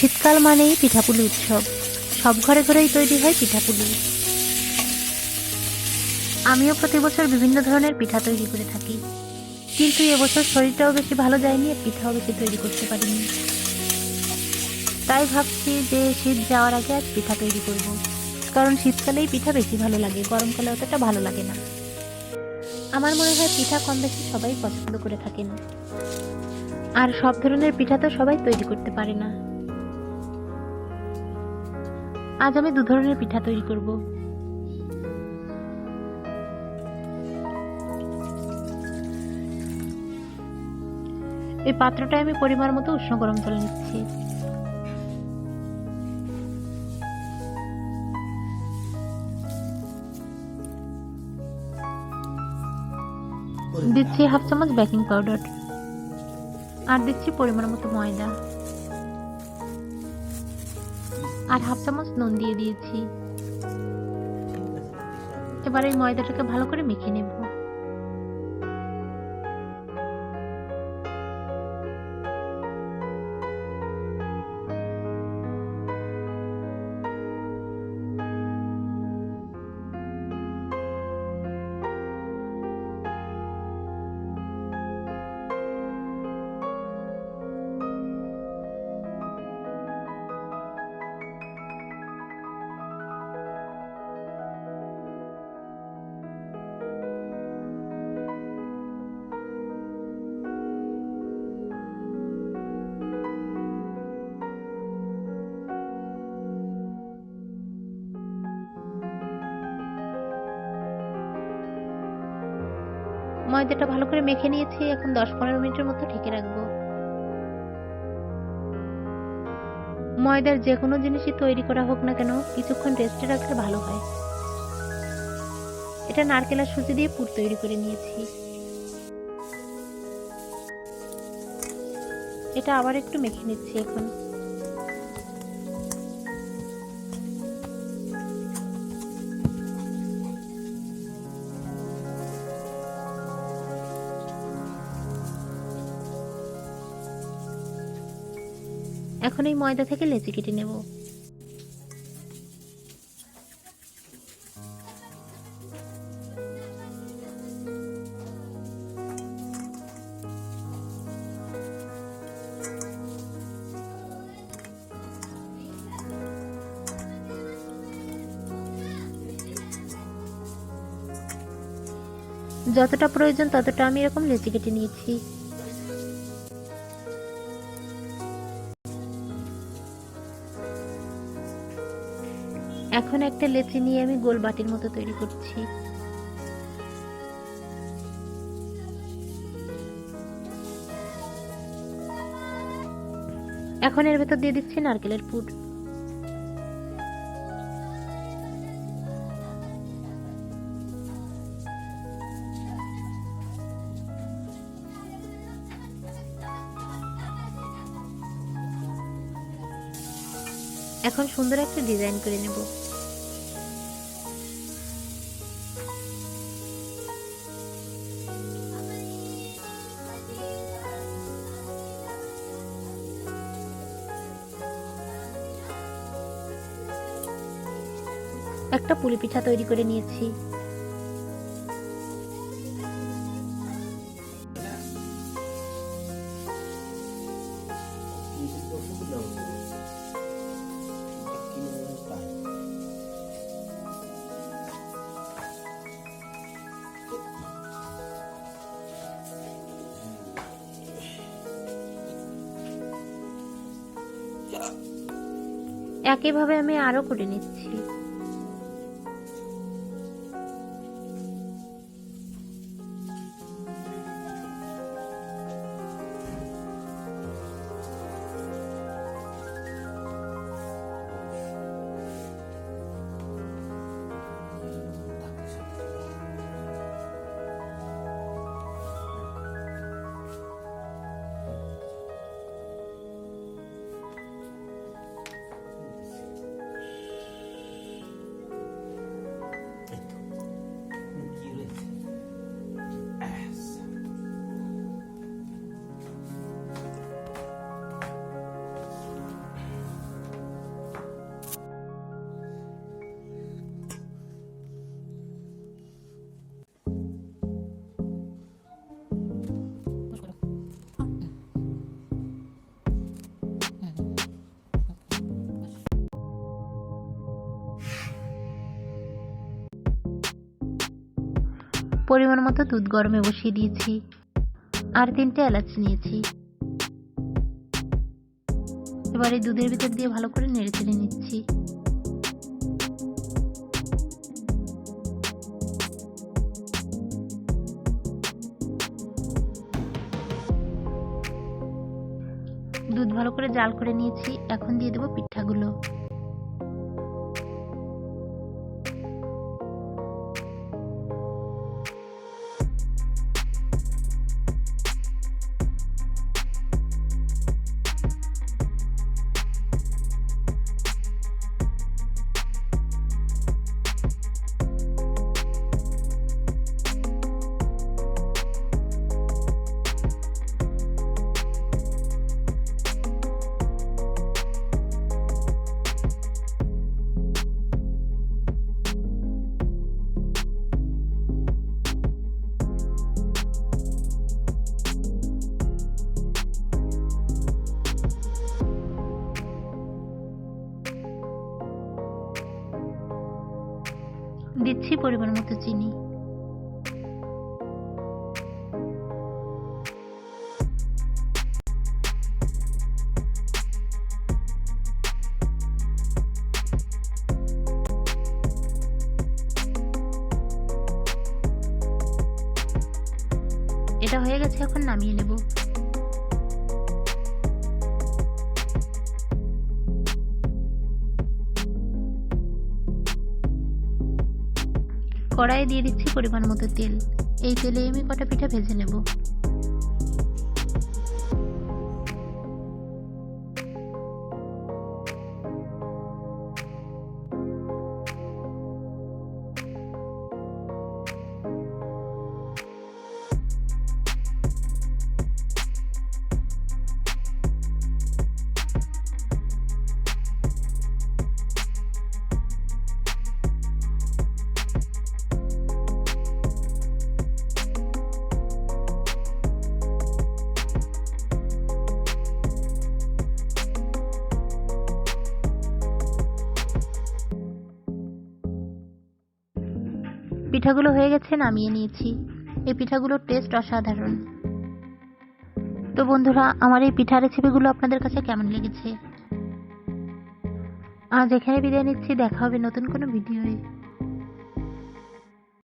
শীতকাল মানেই পিঠাপুলি উৎসব। সব ঘরে ঘরেই তৈরি হয় পিঠাপুলি। আমিও প্রতি বছর বিভিন্ন ধরনের পিঠা তৈরি করে থাকি। কিন্তু এবছর শরীরটাও বেশি ভালো যায়নি, আর পিঠাও বেশি তৈরি করতে পারিনি। তাই ভাবছি যে শীত যাওয়ার আগে আজ পিঠা তৈরি করব। কারণ শীতকালেই পিঠা বেশি ভালো লাগে, গরমকালে অতটা ভালো লাগে না। আমার মনে হয় পিঠা কম বেশি সবাই পছন্দ করে থাকেন। আর সব ধরনের পিঠা তো সবাই তৈরি করতে পারে না। আজ আমি দু ধরনের পিঠা তৈরি করব। এই পাত্রটায় আমি পরিমাণ মতো উষ্ণ গরম জল নিচ্ছি। দিচ্ছি হাফ চামচ বেকিং পাউডার। আর দিচ্ছি পরিমাণ মতো ময়দা। আর হাফ চামচ নুন দিয়ে দিয়েছি। এবার এই ময়দাটাকে ভালো করে মেখে নেব। ময়দাটা ভালো করে মেখে নিয়েছি, এখন দশ পনেরো মিনিটের মতো ঢেকে রাখব। ময়দার যে কোনো জিনিসই তৈরি করা হোক না কেন, কিছুক্ষণ রেস্টে রাখলে ভালো হয়। এটা নারকেল আর সুজি দিয়ে পুর তৈরি করে নিয়েছি। এটা আবার একটু মেখে নিচ্ছি এখন। এখন এই ময়দা থেকে লেচি কেটে নেব। যতটা প্রয়োজন ততটা আমি এরকম লেচি কেটে নিয়েছি। এখন একটা লেচি নিয়ে আমি গোল বাটির মতো তৈরি করছি। এখন এর ভেতর দিয়ে দিচ্ছি নারকেলের পুর। এখন সুন্দর একটা ডিজাইন করে নেব। একটা পুলি পিঠা তৈরি করে নিয়েছি। একইভাবে আমি আরও করে নিচ্ছি। পরিমাণ মতো দুধ গরমে বসিয়ে দিয়েছি। আর তিনটে এলাচ নিয়েছি। এবার এই দুধের ভিতর দিয়ে ভালো করে নেড়ে চেড়ে নিচ্ছি। দুধ ভালো করে জাল করে নিয়েছি। এখন দিয়ে দেবো পিঠাগুলো। পরিমাণ মতো চিনি। এটা হয়ে গেছে এখন নামিয়ে নেব। কড়াইয়ে দিয়ে দিচ্ছি পরিমাণ মতো তেল। এই তেলে আমি কটা পিঠা ভেজে নেব। পিঠাগুলো হয়ে গেছে, নামিয়ে নিয়েছি। এই পিঠাগুলোর টেস্ট অসাধারণ। তো বন্ধুরা, আমার এই পিঠা রেসিপিগুলো আপনাদের কাছে কেমন লেগেছে? আজ এখানে বিদায় নিচ্ছি, দেখা হবে নতুন কোনো ভিডিওয়ে।